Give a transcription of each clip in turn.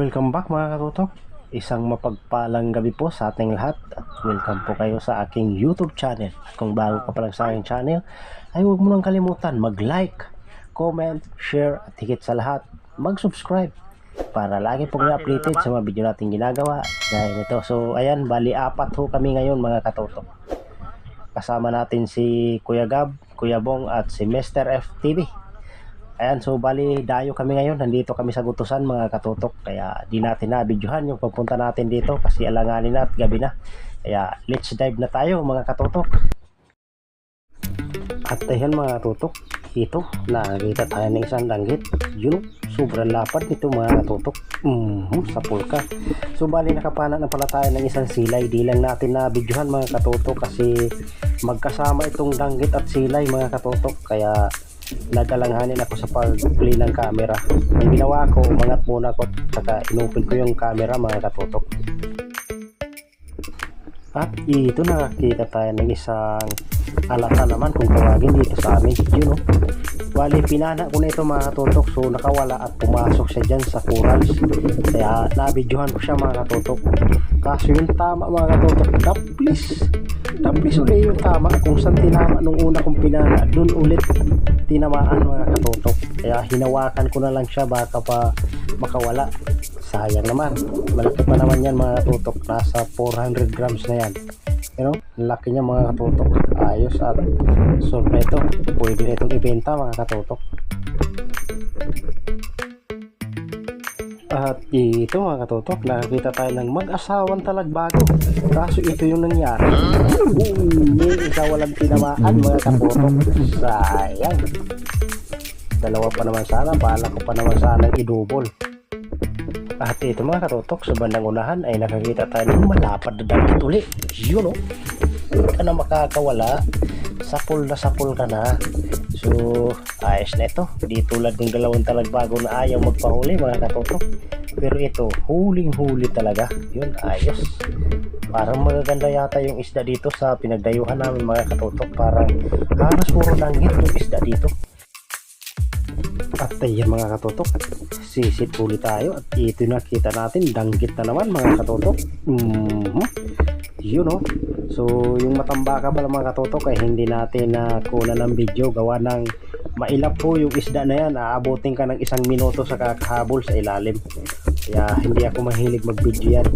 Welcome back mga katutok. Isang mapagpalang gabi po sa ating lahat at welcome po kayo sa aking YouTube channel. Kung bago ka pa lang sa aking channel, ay huwag mo nang kalimutan mag-like, comment, share at higit sa lahat, mag-subscribe para lagi pong updated sa mga video natin ginagawa dahil ito. So ayan, bali apat ho kami ngayon mga katutok. Kasama natin si Kuya Gab, Kuya Bong at si Mr. FTV. Ayan, so bali dayo kami ngayon. Nandito kami sa Gutusan mga katutok. Kaya di natin na videohan yung pagpunta natin dito kasi alanganin na at gabi na. Kaya let's dive na tayo mga katutok. At ayan mga katutok, ito, nakakita tayo ng isang langgit. Yun, sobrang lapad nito mga katutok. Mm, sa pulka. So bali nakapana na pala tayo ng isang silay. Di lang natin na videohan mga katutok kasi magkasama itong langgit at silay mga katutok. Kaya nagalanganin ako sa pag-play ng camera. Ang ginawa ko, umangat muna ko saka inopen ko yung camera mga katutok. At ito nakakita tayo ng isang alata naman kung tawagin dito sa amin. Yun o. Bali, pinana ko na ito mga katutok. So, nakawala at pumasok siya dyan sa corals. Kaya, nabidyohan ko siya mga katutok. Kaso yung tama mga katutok, dablis. Dablis ulit yung tama. Kung saan tinama nung una kong pinana, dun ulit tinamaan mga katutok. Kaya, hinawakan ko na lang siya baka pa makawala. Sayang naman. Malaki pa naman yan mga katutok. Nasa 400 grams na yan. You know, laki niya mga katutok. Ayos at na ito. Pwede na itong ibenta mga katutok. At ito mga katutok, nakakita tayo ng mag-asawang talagbago. Kaso ito yung nangyari. Boom! Isa walang tinamaan mga katutok. Sayang. Dalawa pa naman sana, bala ko pa naman sana idubol. At ito mga katutok, sa bandang unahan ay nakakita tayo ng malapad na dagit uli. Yun o. Hindi ka na makakawala. Sapul na sapul ka na. So, ayos na ito. Di tulad ng dalawang talagbago na ayaw magpahuli mga katutok. Pero ito, huling-huli talaga. Yun, ayos. Parang magaganda yata yung isda dito sa pinagdayuhan namin mga katutok. Parang halos puro langgit yung isda dito. At ayan mga katutok, sisit ulit tayo at ito nakita natin, danggit na naman mga katutok. Mhm. Yun o. So yung matambaka pala mga katutok ay hindi natin na kuna ng video gawa ng mailap po yung isda na yan. Aabutin ka ng isang minuto sa kakahabol sa ilalim. Kaya hindi ako mahilig mag video yan.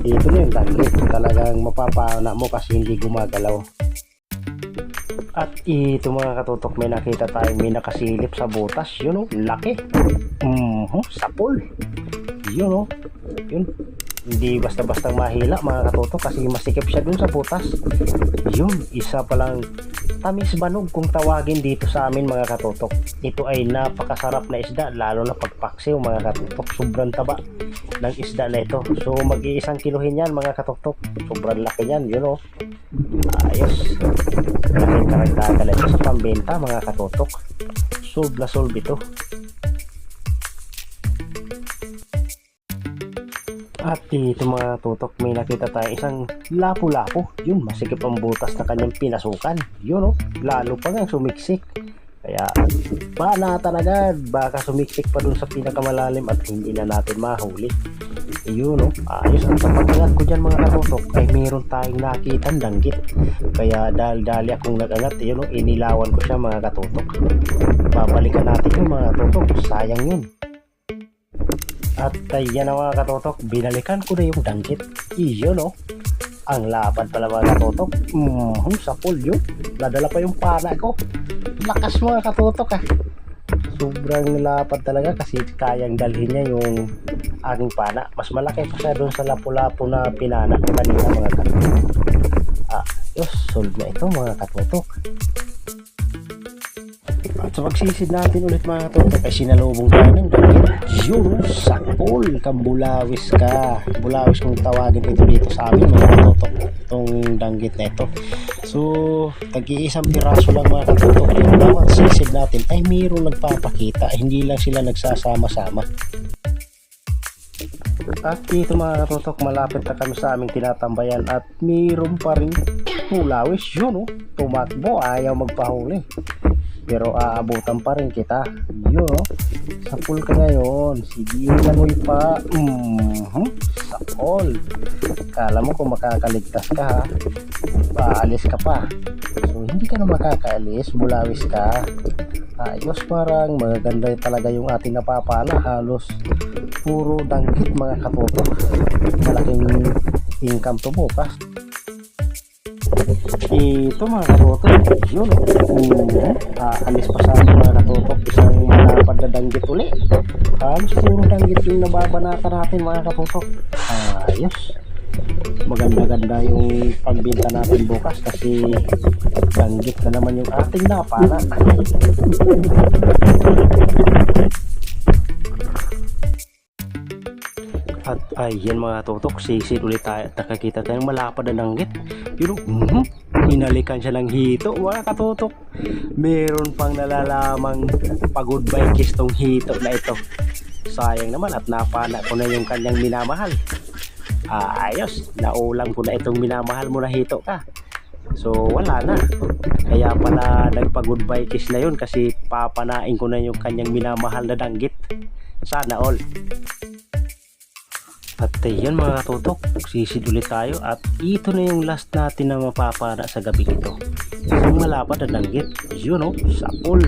Ito na yung danggit. Talagang mapapana mo kasi hindi gumagalaw. At ito mga katutok, may nakita tayo may nakasilip sa butas. Yun o, laki. Mhm, sapol. Yun o, yun. Hindi basta-basta mahila mga katutok kasi masikip siya dun sa butas. Yun, isa palang tamis banog kung tawagin dito sa amin mga katutok. Ito ay napakasarap na isda lalo na pagpaksiw mga katutok. Sobrang taba ng isda na ito. So mag-iisang kilohin yan mga katutok. Sobrang laki yan, yun o. Ayos. Malaking karagdagan ito sa pambenta mga katutok. Solve na solve ito. At dito mga tutok may nakita tayo isang lapu-lapo. Yun, masikip ang butas na kanyang pinasukan. Yun oh, lalo pa nga sumiksik. Kaya panatan agad, baka sumiksik pa dun sa pinakamalalim at hindi na natin mahuli. Yun oh, ayos ang pagkangat ko dyan mga katutok ay meron tayong nakitang danggit. Kaya dahil-dali akong nagangat, yun oh, inilawan ko siya mga katutok. Babalikan natin yung mga katutok, sayang yun. At ayan na mga katotok, binalikan ko na yung danggit. Iyon no. Ang lapad pala mga katotok. Mm, sa pool yun. Nadala pa yung pana ko. Lakas mga katotok ah. Sobrang lapad talaga kasi kayang dalhin niya yung aking pana. Mas malaki pa siya doon sa lapu-lapu na pinana kanina mga katotok. Ah, yos, solve na ito mga katotok. At sa pagsisid natin ulit mga katotok ay sinalubong tayo ng danggit. Yun, sakol, kambulawis ka. Bulawis kung tawagin ito dito sa amin mga katotok. Itong danggit na ito. So, tag-iisang piraso lang mga katotok. Yung bawat sisid natin ay mayroong nagpapakita. Hindi lang sila nagsasama-sama. At dito mga katotok, malapit na kami sa aming tinatambayan at mayroon pa rin bulawis. Yun oh, tumakbo, ayaw magpahuli. Pero aabutan pa rin kita. Yun no sa pool ka ngayon. Sige langoy pa. Mhm sa all kala mo kung makakaligtas ka ha? Paalis ka pa. So hindi ka na makakaalis. Bulawis ka. Ayos parang maganda talaga yung ating napapala. Halos puro danggit mga katoto malaking income to bukas ito mga katoto yun. Uh, aalis pa sa mga katoto isang malapad na danggit uli. Halos puro danggit yung nababanata natin mga katoto ayos maganda-ganda yung pagbinta natin bukas kasi danggit na naman yung ating napala At ayan mga tutok, sisid ulit tayo at nakakita tayong malapad na nanggit. Pero, mhm, hinalikan siya ng hito mga katutok. Meron pang nalalamang pag-goodbye kiss tong hito na ito. Sayang naman at napana ko na yung kanyang minamahal. Ayos, naulam ko na itong minamahal mo na hito ka. So wala na. Kaya pala nagpa-goodbye kiss na yun kasi papanain ko na yung kanyang minamahal na danggit. Sana all. At yun mga katutok, sisid ulit tayo at ito na yung last natin na mapapana sa gabi ito. Isang malapad na danggit, yun o, sa pool.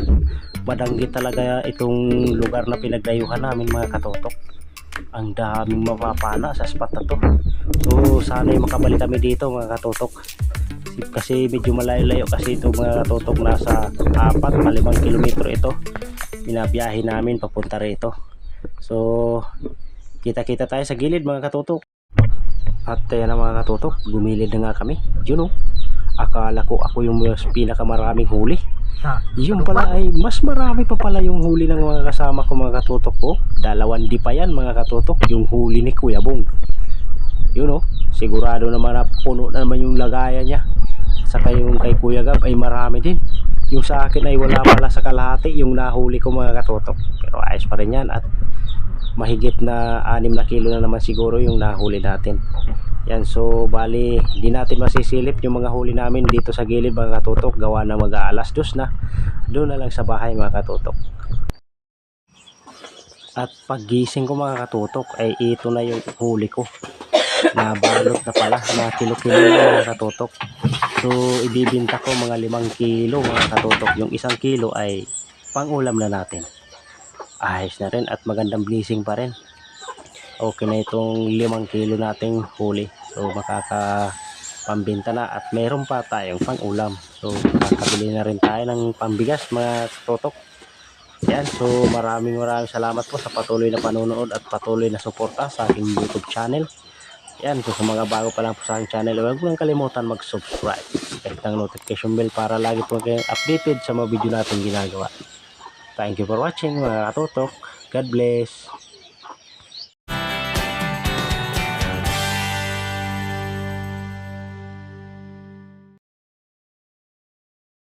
Madanggit talaga itong lugar na pinagdayuhan namin mga katutok. Ang daming mapapana sa spot na to. So sana makabalik kami dito mga katutok. Kasi medyo malayo-layo kasi ito mga katutok nasa 4 5 kilometro ito. Binabiyahe namin papunta rito. So kita-kita tayo sa gilid mga katutok. At ayan na mga katutok gumilid na nga kami. Yun o akala ko ako yung mas pinakamaraming huli. Yun pala ay mas marami pa pala yung huli ng mga kasama ko mga katutok ko dalawan di pa yan mga katutok yung huli ni Kuya Bong. Yun o sigurado naman na puno na naman yung lagayan niya. Saka yung kay Kuya Gab ay marami din. Yung sa akin ay wala pala sa kalahati yung nahuli ko mga katutok. Pero ayos pa rin yan at mahigit na 6 na kilo na naman siguro yung nahuli natin. Yan so bali di natin masisilip yung mga huli namin dito sa gilid mga katutok. Gawa na mag aalas dos na. Doon na lang sa bahay mga katutok. At paggising ko mga katutok ay ito na yung huli ko. Nabalot na pala mga kilo-kilo na mga katutok. So ibibinta ko mga 5 kilo mga katutok. Yung isang kilo ay pang ulam na natin ayos na rin at magandang blessing pa rin. Okay na itong 5 kilo nating huli. So makaka pambinta na at meron pa tayong pang ulam so kakabili na rin tayo ng pambigas mga totok. Yan. So maraming maraming salamat po sa patuloy na panonood at patuloy na suporta sa aking youtube channel. Yan. So sa mga bago pa lang po sa aking channel huwag mo kalimutan mag subscribe kahit ng notification bell para lagi po kayong updated sa mga video natin ginagawa Thank you for watching mga katutok. God bless.